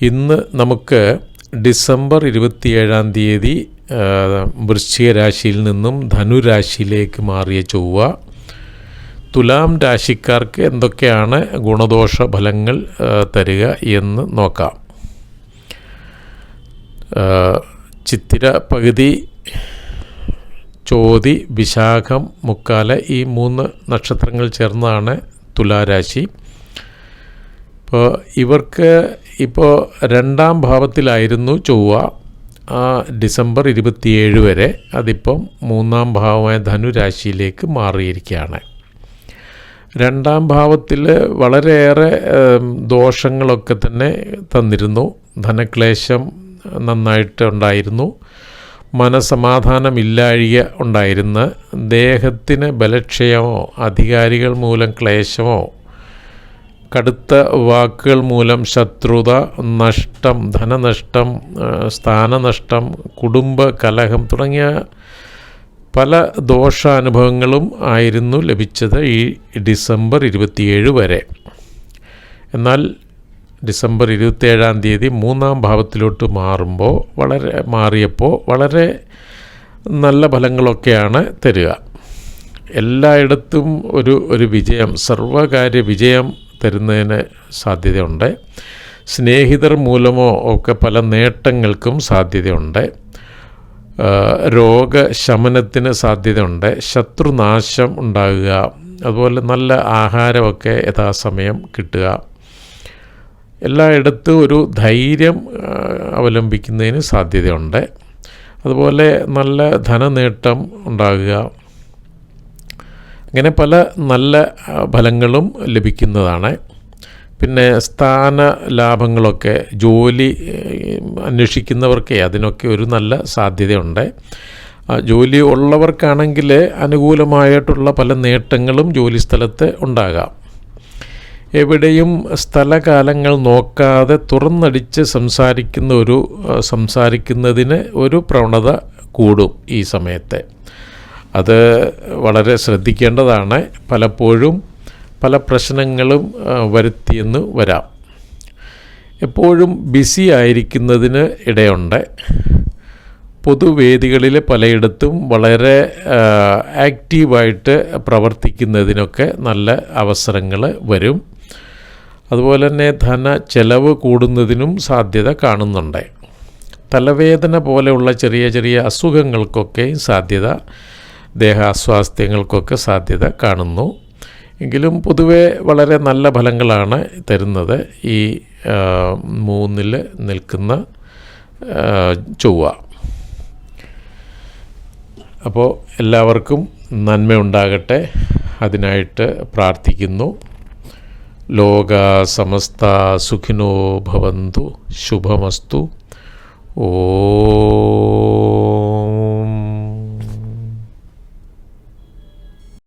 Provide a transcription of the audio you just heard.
ഇന്ന് നമുക്ക് ഡിസംബർ ഇരുപത്തിയേഴാം തീയതി വൃശ്ചിക രാശിയിൽ നിന്നും ധനുരാശിയിലേക്ക് മാറിയ ചൊവ്വ തുലാം രാശിക്കാർക്ക് എന്തൊക്കെയാണ് ഗുണദോഷ ഫലങ്ങൾ തരിക എന്ന് നോക്കാം. ചിത്തിര പകുതി ചോതി വിശാഖം മുക്കാല ഈ മൂന്ന് നക്ഷത്രങ്ങൾ ചേർന്നതാണ് തുലാരാശി ഇപ്പോൾ ഇവർക്ക് ഇപ്പോൾ രണ്ടാം ഭാവത്തിലായിരുന്നു ചൊവ്വ. ആ ഡിസംബർ ഇരുപത്തിയേഴ് വരെ അതിപ്പം മൂന്നാം ഭാവമായ ധനുരാശിയിലേക്ക് മാറിയിരിക്കുകയാണ്. രണ്ടാം ഭാവത്തിൽ വളരെയേറെ ദോഷങ്ങളൊക്കെ തന്നെ തന്നിരുന്നു. ധനക്ലേശം നന്നായിട്ട് ഉണ്ടായിരുന്നു. ഉണ്ടായിരുന്ന. ദേഹത്തിന് ബലക്ഷയമോ അധികാരികൾ മൂലം ക്ലേശമോ കടുത്ത വാക്കുകൾ മൂലം ശത്രുത നഷ്ടം ധനനഷ്ടം സ്ഥാനനഷ്ടം കുടുംബ കലഹം തുടങ്ങിയ പല ദോഷാനുഭവങ്ങളും ആയിരുന്നു ലഭിച്ചത് ഈ ഡിസംബർ ഇരുപത്തിയേഴ് വരെ. എന്നാൽ ഡിസംബർ ഇരുപത്തേഴാം തീയതി മൂന്നാം ഭാവത്തിലോട്ട് മാറുമ്പോൾ വളരെ മാറിയപ്പോൾ വളരെ നല്ല ഫലങ്ങളൊക്കെയാണ് തരിക. എല്ലായിടത്തും ഒരു ഒരു വിജയം സർവകാര്യ വിജയം തരുന്നതിന് സാധ്യതയുണ്ട്. സ്നേഹിതർ മൂലമോ ഒക്കെ പല നേട്ടങ്ങൾക്കും സാധ്യതയുണ്ട്. രോഗശമനത്തിന് സാധ്യതയുണ്ട്. ശത്രുനാശം ഉണ്ടാകുക അതുപോലെ നല്ല ആഹാരമൊക്കെ യഥാസമയം കിട്ടുക. എല്ലായിടത്തും ഒരു ധൈര്യം അവലംബിക്കുന്നതിന് സാധ്യതയുണ്ട്. അതുപോലെ നല്ല ധനനേട്ടം ഉണ്ടാകുക. അങ്ങനെ പല നല്ല ഫലങ്ങളും ലഭിക്കുന്നതാണ്. പിന്നെ സ്ഥാന ലാഭങ്ങളൊക്കെ ജോലി അന്വേഷിക്കുന്നവർക്കേ അതിനൊക്കെ ഒരു നല്ല സാധ്യതയുണ്ട്. ജോലി ഉള്ളവർക്കാണെങ്കിൽ അനുകൂലമായിട്ടുള്ള പല നേട്ടങ്ങളും ജോലി സ്ഥലത്ത് ഉണ്ടാകാം. എവിടെയും സ്ഥലകാലങ്ങൾ നോക്കാതെ തുറന്നടിച്ച് സംസാരിക്കുന്ന ഒരു സംസാരിക്കുന്നതിന് ഒരു പ്രവണത കൂടും ഈ സമയത്ത്. അത് വളരെ ശ്രദ്ധിക്കേണ്ടതാണ്. പലപ്പോഴും പല പ്രശ്നങ്ങളും വരുത്തിയെന്ന് വരാം. എപ്പോഴും ബിസി ആയിരിക്കുന്നതിന് ഇടയുണ്ട്. പൊതുവേദികളിൽ പലയിടത്തും വളരെ ആക്റ്റീവായിട്ട് പ്രവർത്തിക്കുന്നതിനൊക്കെ നല്ല അവസരങ്ങൾ വരും. അതുപോലെ തന്നെ ധന ചെലവ് കൂടുന്നതിനും സാധ്യത കാണുന്നുണ്ട്. തലവേദന പോലെയുള്ള ചെറിയ ചെറിയ അസുഖങ്ങൾക്കൊക്കെ സാധ്യത ദേഹാസ്വാസ്ഥ്യങ്ങൾക്കൊക്കെ സാധ്യത കാണുന്നു. എങ്കിലും പൊതുവെ വളരെ നല്ല ഫലങ്ങളാണ് തരുന്നത് ഈ മൂന്നിൽ നിൽക്കുന്ന ചൊവ്വ. അപ്പോൾ എല്ലാവർക്കും നന്മയുണ്ടാകട്ടെ. അതിനായിട്ട് പ്രാർത്ഥിക്കുന്നു. ലോക സമസ്ത സുഖിനോ ഭവന്തു. ശുഭമസ്തു. ഓ